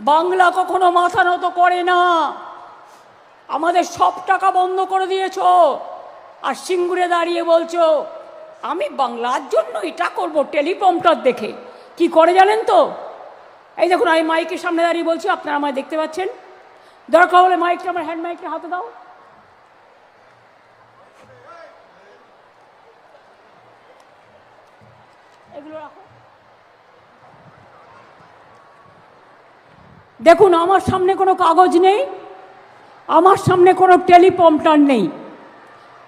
বাংলা কখনো মাথা নত করে না। আমাদের সব টাকা বন্ধ করে দিয়েছ। আর সিঙ্গুরে দাঁড়িয়ে বলছো, আমি বাংলার জন্য এটা করব টেলিপম্পটার দেখে। কি করে জানেন তো? এই দেখুন, আমি মাইকের সামনে দাঁড়িয়ে বলছি, আপনারা আমায় দেখতে পাচ্ছেন? দরকার হলে মাইকটা, আমার হ্যান্ড মাইকটা হাতে দাও। এগুলো রাখো। দেখুন, আমার সামনে কোনো কাগজ নেই, আমার সামনে কোনো টেলিপম্পটার নেই,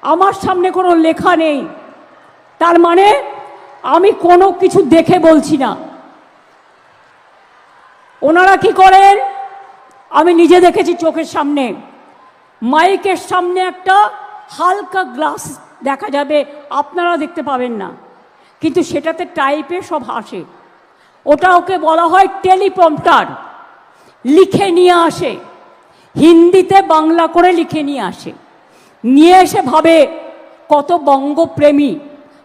আমার সামনে কোনো লেখা নেই। তার মানে আমি কোনো কিছু দেখে বলছি না। ওনারা কি করেন? আমি নিজে দেখেছি চোখের সামনে। মাইকের সামনে একটা হালকা গ্লাস দেখা যাবে, আপনারা দেখতে পাবেন না। কিন্তু সেটাতে টাইপে সব হাসে ওটা ওকে বলা হয় টেলিপম্পটার লিখে নিয়ে আসে। হিন্দিতে বাংলা করে লিখে নিয়ে আসে। নিয়ে এসে ভাবে, কত বঙ্গপ্রেমী।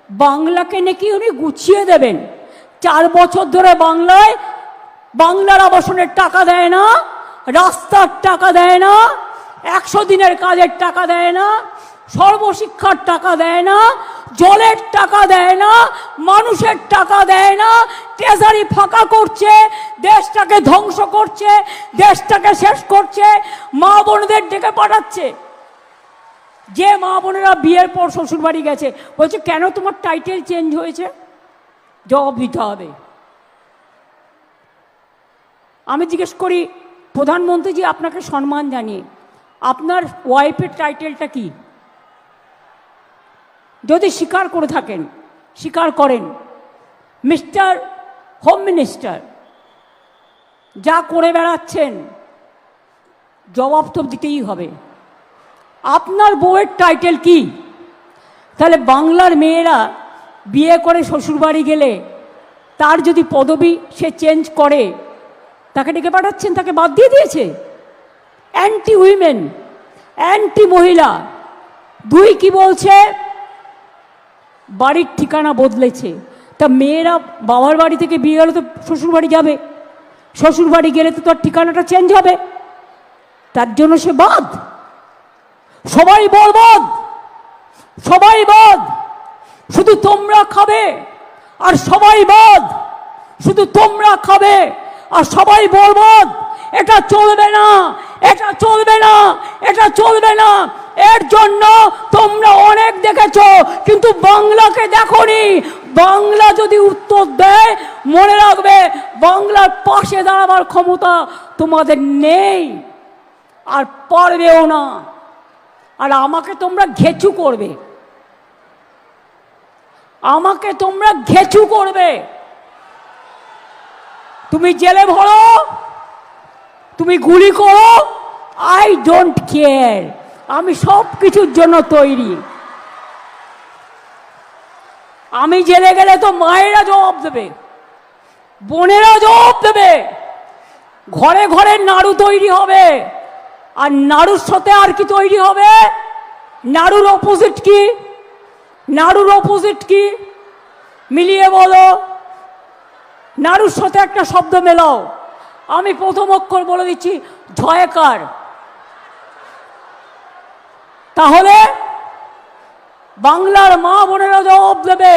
বাংলাকে নাকি উনি গুছিয়ে দেবেন। চার বছর ধরে বাংলায়, বাংলার আবাসনের টাকা দেয় না, রাস্তার টাকা দেয় না, একশো দিনের কাজের টাকা দেয় না সর্বশিক্ষার টাকা দেয় না, জলের টাকা দেয় না, মানুষের টাকা দেয় না ট্রেজারি ফাঁকা করছে, দেশটাকে ধ্বংস করছে, দেশটাকে শেষ করছে, মা বোনদের ডেকে পাঠাচ্ছে। যে মা বোনেরা বিয়ের পর শ্বশুরবাড়ি গেছে, বলছে, কেন তোমার টাইটেল চেঞ্জ হয়েছে? জবাব দিতে হবে। আমি জিজ্ঞেস করি, প্রধানমন্ত্রীজি, আপনাকে সম্মান জানিয়ে, আপনার ওয়াইফের টাইটেলটা কি? যদি স্বীকার করে থাকেন স্বীকার করেন। মিস্টার হোম মিনিস্টার, যা করে বেড়াচ্ছেন, জবাব তো দিতেই হবে। আপনার বউয়ের টাইটেল কি? তাহলে বাংলার মেয়েরা বিয়ে করে শ্বশুরবাড়ি গেলে তার যদি পদবি সে চেঞ্জ করে, তাকে ডেকে পাঠাচ্ছেন, তাকে বাদ দিয়ে দিয়েছে? অ্যান্টি উইমেন অ্যান্টি মহিলা দুই কি বলছে? বাড়ির ঠিকানা বদলেছে। তা মেয়েরা বাবার বাড়ি থেকে বিয়ে গেলে তো শ্বশুর বাড়ি যাবে। শ্বশুর বাড়ি গেলে তো তার ঠিকানাটা চেঞ্জ হবে। তার জন্য সে বাদ। সবাই বলবদ সবাই বদ শুধু তোমরা খাবে আর সবাই বদ শুধু তোমরা খাবে আর সবাই বলবদ এটা চলবে না, এটা চলবে না, এটা চলবে না। এর জন্য তোমরা অনেক দেখেছ, কিন্তু বাংলাকে দেখনি। বাংলা যদি উত্তর দেয়, মনে রাখবে বাংলার পাশে দাঁড়াবার ক্ষমতা তোমাদের নেই। আর পারবেও না। আর আমাকে তোমরা ঘেঁচু করবে। আমাকে তোমরা ঘেঁচু করবে। তুমি জেলে ভরো, তুমি গুলি করো আই ডোন্ট কেয়ার আমি সব কিছুর জন্য তৈরি। আমি জেলে গেলে তো মায়েরা জবাব দেবে, বোনেরা জবাব দেবে। ঘরে ঘরে নাড়ু তৈরি হবে, আর নাড়ুর সাথে আর কি তৈরি হবে? নাড়ুর অপোজিট কি? নাড়ুর অপোজিট কি? মিলিয়ে বলো। নাড়ুর সাথে একটা শব্দ মেলাও। আমি প্রথম অক্ষর বলে দিচ্ছি, ঝয়কার। তাহলে বাংলার মা বোনেরা জবাব দেবে।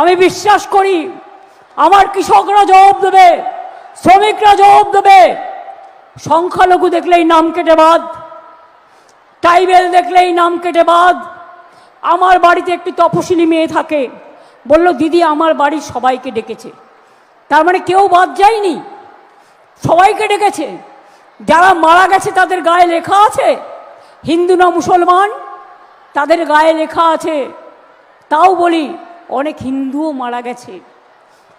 আমি বিশ্বাস করি, আমার কৃষকরা জবাব দেবে, শ্রমিকরা জবাব দেবে। সংখ্যালঘু দেখলেই নাম কেটে বাদ, ট্রাইবেল দেখলেই নাম কেটে বাদ। আমার বাড়িতে একটি তপশিলি মেয়ে থাকে, বলল, দিদি, আমার বাড়ির সবাইকে ডেকেছে। তার মানে কেউ বাদ যায়নি, সবাইকে ডেকেছে। যারা মারা গেছে, তাদের গায়ে লেখা আছে? হিন্দু না মুসলমান? তাদের গায়ে লেখা আছে, তাও বলি, অনেক হিন্দুও মারা গেছে।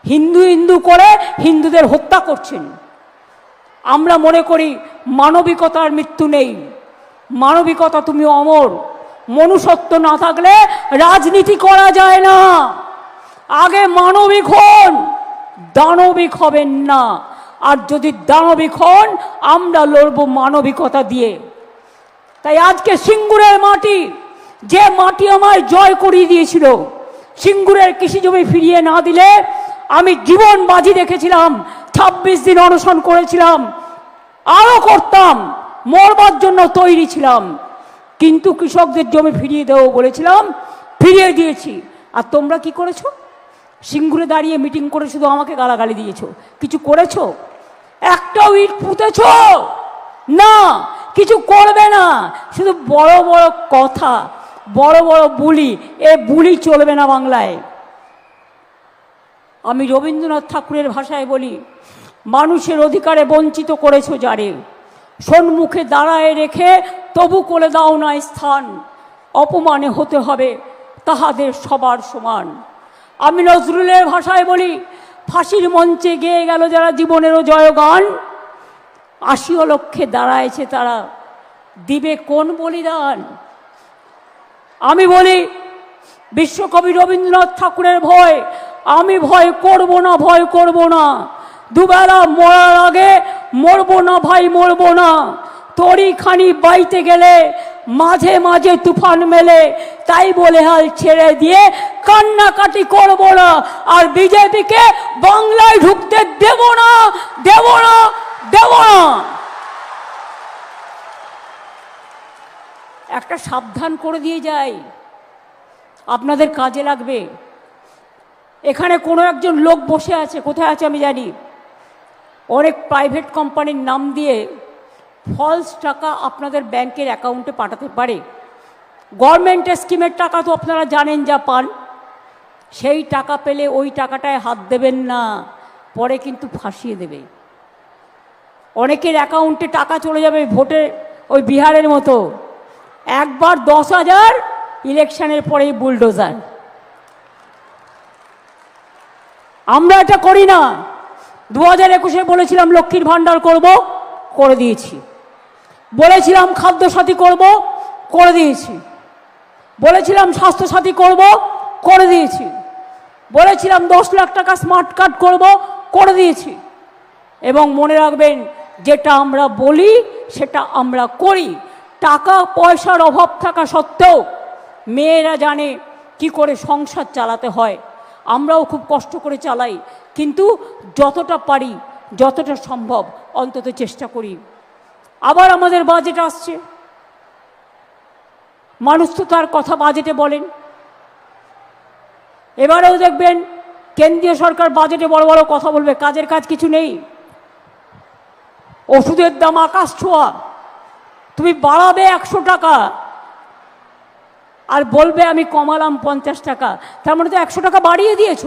হিন্দু হিন্দু করে হিন্দুদের হত্যা করছেন। আমরা মনে করি, মানবিকতার মৃত্যু নেই। মানবিকতা তুমি অমর। মনুষ্যত্ব না থাকলে রাজনীতি করা যায় না। আগে মানবিক হন, দানবিক হবেন না। আর যদি দানবিক হন, আমরা লড়ব মানবিকতা দিয়ে। তাই আজকে সিঙ্গুরের মাটি, যে মাটি আমায় জয় করিয়ে দিয়েছিল, সিঙ্গুরের কৃষি জমি ফিরিয়ে না দিলে আমি জীবন বাজি রেখেছিলাম ছাব্বিশ দিন অনশন করেছিলাম, আরও করতাম, মরবার জন্য তৈরি ছিলাম। কিন্তু কৃষকদের জমি ফিরিয়ে দেবো বলেছিলাম, ফিরিয়ে দিয়েছি। আর তোমরা কি করেছ? সিঙ্গুরে দাঁড়িয়ে মিটিং করে শুধু আমাকে গালাগালি দিয়েছ। কিছু করেছ? একটাও ইট পুঁতেছ? না কিছু করবে না। শুধু বড় বড় কথা, বড় বড় বুলি, এ বুলি চলবে না বাংলায়। আমি রবীন্দ্রনাথ ঠাকুরের ভাষায় বলি, মানুষের অধিকারে বঞ্চিত করেছ যারে, সন্মুখে দাঁড়ায় রেখে তবু করে দাও না স্থান, অপমানে হতে হবে তাহাদের সবার সমান। আমি নজরুলের ভাষায় বলি, ফাঁসির মঞ্চে গেয়ে গেল যারা জীবনেরও জয়গান আশিও লক্ষ্যে দাঁড়ায়ছে তারা। দিবে কোন বলিদান? আমি বলি, বিশ্বকবি রবীন্দ্রনাথ ঠাকুরের ভয়। আমি ভয় করব না, ভয় করব না। দুবেলা মরার আগে মরবো না ভাই, মরবো না। তরি খানি বাইতে গেলে মাঝে মাঝে তুফান মেলে। তাই বলে হাল ছেড়ে দিয়ে কান্নাকাটি করব না। আর বিজেপিকে বাংলায় ঢুকতে দেব না দেব না। দেব না। একটা সাবধান করে দিয়ে যাই। আপনাদের কাজে লাগবে। এখানে কোনো একজন লোক বসে আছে, কোথায় আছে আমি জানি। অনেক প্রাইভেট কোম্পানির নাম দিয়ে ফলস টাকা আপনাদের ব্যাংকের অ্যাকাউন্টে পাঠাতে পারে। গভর্নমেন্টের স্কিমের টাকা তো আপনারা জানেন যা পান। সেই টাকা পেলে ওই টাকাটায় হাত দেবেন না, পরে কিন্তু ফাঁসিয়ে দেবে। অনেকের অ্যাকাউন্টে টাকা চলে যাবে ভোটে ওই বিহারের মতো। একবার দশ হাজার ইলেকশনের পরেই বুলডোজার আমরা এটা করি না। দু হাজার একুশে বলেছিলাম লক্ষ্মীর ভাণ্ডার করব, করে দিয়েছি। বলেছিলাম খাদ্যসাথী করব, করে দিয়েছি। বলেছিলাম স্বাস্থ্যসাথী করব, করে দিয়েছি। বলেছিলাম দশ লাখ টাকা স্মার্ট কার্ড করব, করে দিয়েছি। এবং মনে রাখবেন যেটা আমরা বলি, সেটা আমরা করি। টাকা, পয়সার অভাব থাকা সত্ত্বেও মেয়েরা জানে কি করে সংসার চালাতে হয়। আমরাও খুব কষ্ট করে চালাই। কিন্তু যতটা পারি, যতটা সম্ভব অন্তত চেষ্টা করি। আবার আমাদের বাজেট আসছে। মানুষ তো তার কথা বাজেটে বলেন। এবারেও দেখবেন, কেন্দ্রীয় সরকার বাজেটে বড় বড় কথা বলবে, কাজের কাজ কিছু নেই। ওষুধের দাম আকাশ ছোঁয়া। তুমি বাড়াবে একশো টাকা। আর বলবে আমি কমালাম পঞ্চাশ টাকা। তার মানে তো একশো টাকা বাড়িয়ে দিয়েছ।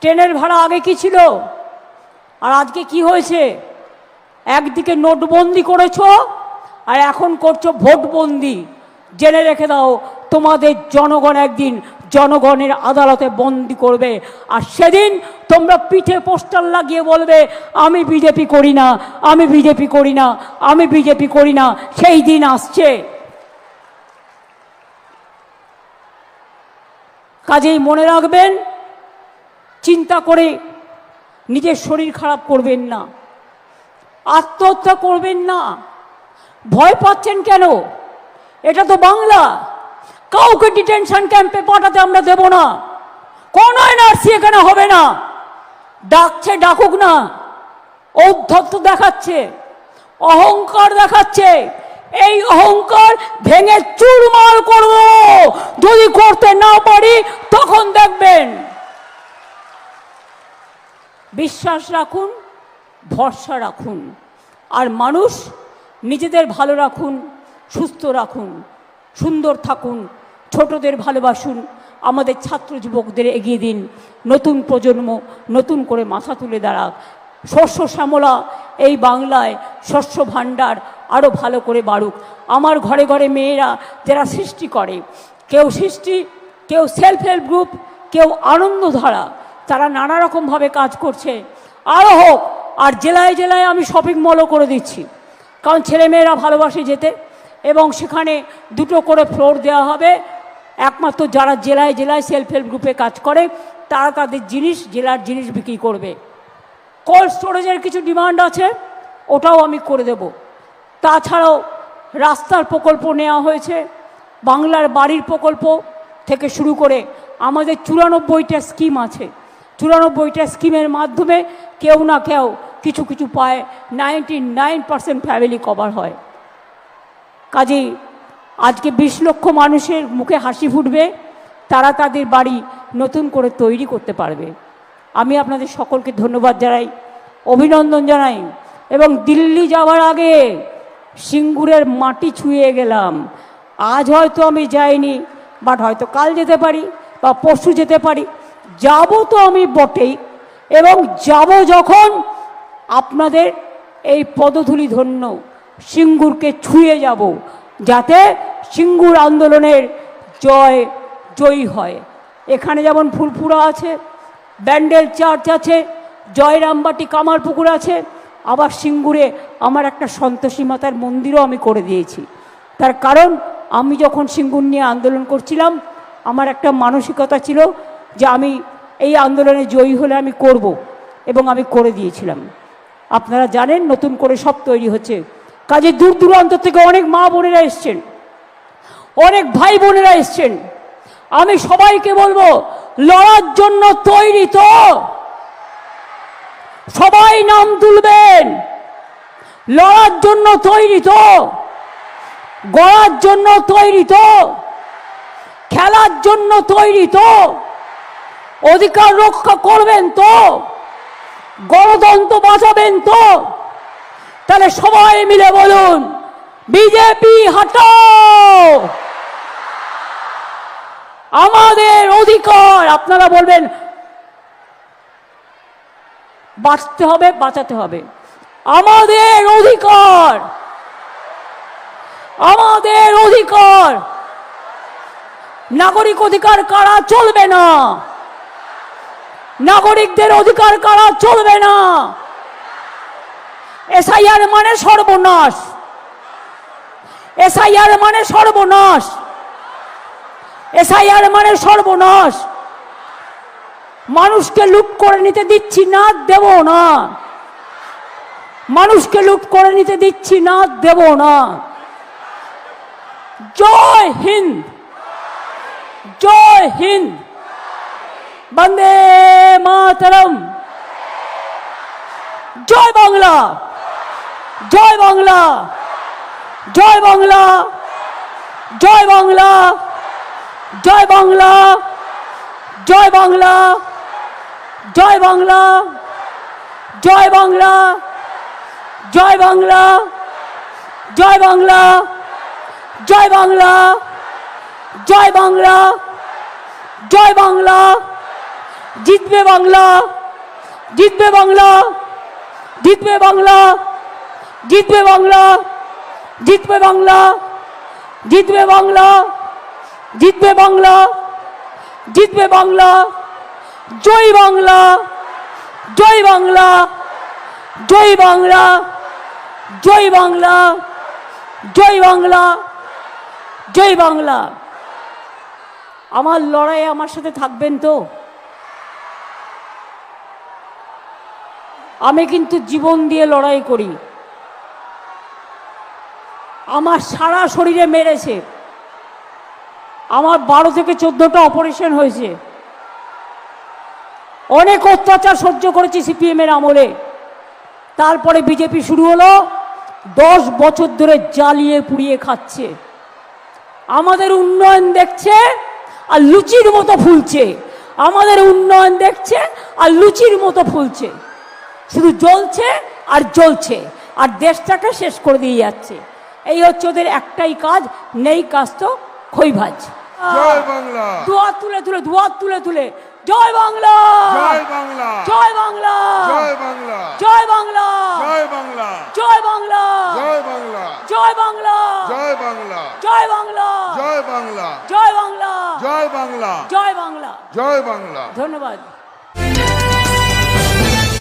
ট্রেনের ভাড়া আগে কি ছিল? আর আজকে কি হয়েছে? একদিকে নোটবন্দি করেছ, আর এখন করছ ভোটবন্দি। জেনে রেখে দাও, তোমাদের জনগণ একদিন জনগণের আদালতে বন্দি করবে। আর সেদিন তোমরা পিঠে পোস্টার লাগিয়ে বলবে, আমি বিজেপি করি না, আমি বিজেপি করি না, আমি বিজেপি করি না। সেই দিন আসছে। কাজেই মনে রাখবেন, চিন্তা করে নিজের শরীর খারাপ করবেন না। আত্মহত্যা করবেন না। ভয় পাচ্ছেন কেন? এটা তো বাংলা। কাউকে ডিটেনশন ক্যাম্পে পাঠাতে আমরা দেব না। কোন এনআরসি এখানে হবে না। ডাকছে, ডাকুক না। ঔদ্ধত্য দেখাচ্ছে, অহংকার দেখাচ্ছে। এই অহংকার ভেঙে চুরমার করব। যদি করতে না পারি, তখন দেখবেন। বিশ্বাস রাখুন, ভরসা রাখুন। আর মানুষ নিজেদের ভালো রাখুন, সুস্থ রাখুন, সুন্দর থাকুন। ছোটদের ভালোবাসুন। আমাদের ছাত্র যুবকদের এগিয়ে দিন। নতুন প্রজন্ম নতুন করে মাথা তুলে দাঁড়াক। শস্য শ্যামলা এই বাংলায় শস্য ভাণ্ডার আরও ভালো করে বাড়ুক। আমার ঘরে ঘরে মেয়েরা যারা সৃষ্টি করে, কেউ সৃষ্টি, কেউ সেলফ হেল্প গ্রুপ কেউ আনন্দধারা, তারা নানা রকমভাবে কাজ করছে। আরও হোক, আর জেলায় জেলায় আমি শপিং মলও করে দিচ্ছি। কারণ ছেলেমেয়েরা ভালোবাসে যেতে, এবং সেখানে দুটো করে ফ্লোর দেওয়া হবে। একমাত্র যারা জেলায় জেলায় সেলফ হেল্প গ্রুপে কাজ করে, তারা তাদের জিনিস, জেলার জিনিস বিক্রি করবে। কোল্ড স্টোরেজের কিছু ডিমান্ড আছে, ওটাও আমি করে দেব। তাছাড়াও রাস্তার প্রকল্প নেওয়া হয়েছে, বাংলার বাড়ির প্রকল্প থেকে শুরু করে আমাদের চুরানব্বইটা স্কিম আছে। চুরানব্বইটা স্কিমের মাধ্যমে কেউ না কেউ কিছু কিছু পায় ninety nine percent family cover হয়। কাজেই আজকে বিশ লক্ষ মানুষের মুখে হাসি ফুটবে, তারা তাদের বাড়ি নতুন করে তৈরি করতে পারবে। আমি আপনাদের সকলকে ধন্যবাদ জানাই, অভিনন্দন জানাই, এবং দিল্লি যাওয়ার আগে সিঙ্গুরের মাটি ছুঁয়ে গেলাম। আজ হয়তো আমি যাইনি, বাট হয়তো কাল যেতে পারি বা পরশু যেতে পারি। যাব তো আমি বটেই, এবং যাব যখন আপনাদের এই পদধূলি ধন্য সিঙ্গুরকে ছুঁয়ে যাব। যাতে সিঙ্গুর আন্দোলনের জয়, জয়ী হয়। এখানে যেমন ফুলপুরা আছে, ব্যান্ডেল চার্চ আছে, জয়রামবাটি কামারপুকুর আছে, আবার সিঙ্গুরে আমার একটা সন্তোষী মাতার মন্দিরও আমি করে দিয়েছি। তার কারণ, আমি যখন সিঙ্গুর নিয়ে আন্দোলন করছিলাম, আমার একটা মানসিকতা ছিল যে আমি এই আন্দোলনে জয়ী হলে আমি করব এবং আমি করে দিয়েছিলাম। আপনারা জানেন, নতুন করে সব তৈরি হচ্ছে কাজে দূর দূরান্ত থেকে অনেক মা বোনেরা এসছেন। অনেক ভাই বোনেরা এসছেন। আমি সবাইকে বলব, লড়ার জন্য তৈরি তো। সবাই নাম তুলবেন। লড়ার জন্য তৈরি তো। গড়ার জন্য তৈরি তো। খেলার জন্য তৈরি তো। অধিকার রক্ষা করবেন তো। গণতন্ত্র বাঁচাবেন তো। তাহলে সবাই মিলে বলুন, বিজেপি হটাও। আমাদের অধিকার, আপনারা বলবেন, বাঁচতে হবে, বাঁচাতে হবে। আমাদের অধিকার আমাদের অধিকার। নাগরিক অধিকার কারা চলবে না? নাগরিকদের অধিকার কারা চলবে না? এসআইআর মানে সর্বনাশ। এসআইআর মানে সর্বনাশ। এসআইআর মানে সর্বনাশ। মানুষকে লুট করে নিতে দিচ্ছি না, দেব না। মানুষকে লুট করে নিতে দিচ্ছি না, দেব না। জয় হিন্দ। জয় হিন্দ। বন্দে মাতরম। জয় বাংলা। জয় বাংলা জয় বাংলা জয় বাংলা জয় বাংলা জয় বাংলা জয় বাংলা জয় বাংলা জয় বাংলা জয় বাংলা জয় বাংলা জয় বাংলা জয় বাংলা জিতবে বাংলা জিতবে বাংলা জিতবে বাংলা জিতবে বাংলা জিতবে বাংলা জিতবে বাংলা জিতবে বাংলা জিতবে বাংলা, জয় বাংলা জয় বাংলা জয় বাংলা জয় বাংলা জয় বাংলা জয় বাংলা। আমার লড়াই আমার সাথে থাকবেন তো? আমি কিন্তু জীবন দিয়ে লড়াই করি। আমার সারা শরীরে মেরেছে। আমার বারো থেকে চোদ্দোটা অপারেশন হয়েছে। অনেক অত্যাচার সহ্য করেছি সিপিএমের আমলে। তারপরে বিজেপি শুরু হলো, দশ বছর ধরে জ্বালিয়ে পুড়িয়ে খাচ্ছে। আমাদের উন্নয়ন দেখছে আর লুচির মতো ফুলছে। আমাদের উন্নয়ন দেখছে আর লুচির মতো ফুলছে। শুধু জ্বলছে আর জ্বলছে। আর দেশটাকে শেষ করে দিয়ে যাচ্ছে। এই হচ্ছে ওদের একটাই কাজ নেই কাজ তো খৈভাজ জয় বাংলা দুয়ার তুলে তুলে দুয়ার তুলে তুলে জয় বাংলা জয় বাংলা জয় বাংলা জয় বাংলা জয় বাংলা জয় বাংলা জয় বাংলা জয় বাংলা জয় বাংলা জয় বাংলা জয় বাংলা জয় বাংলা জয় বাংলা জয় বাংলা জয় বাংলা জয় বাংলা ধন্যবাদ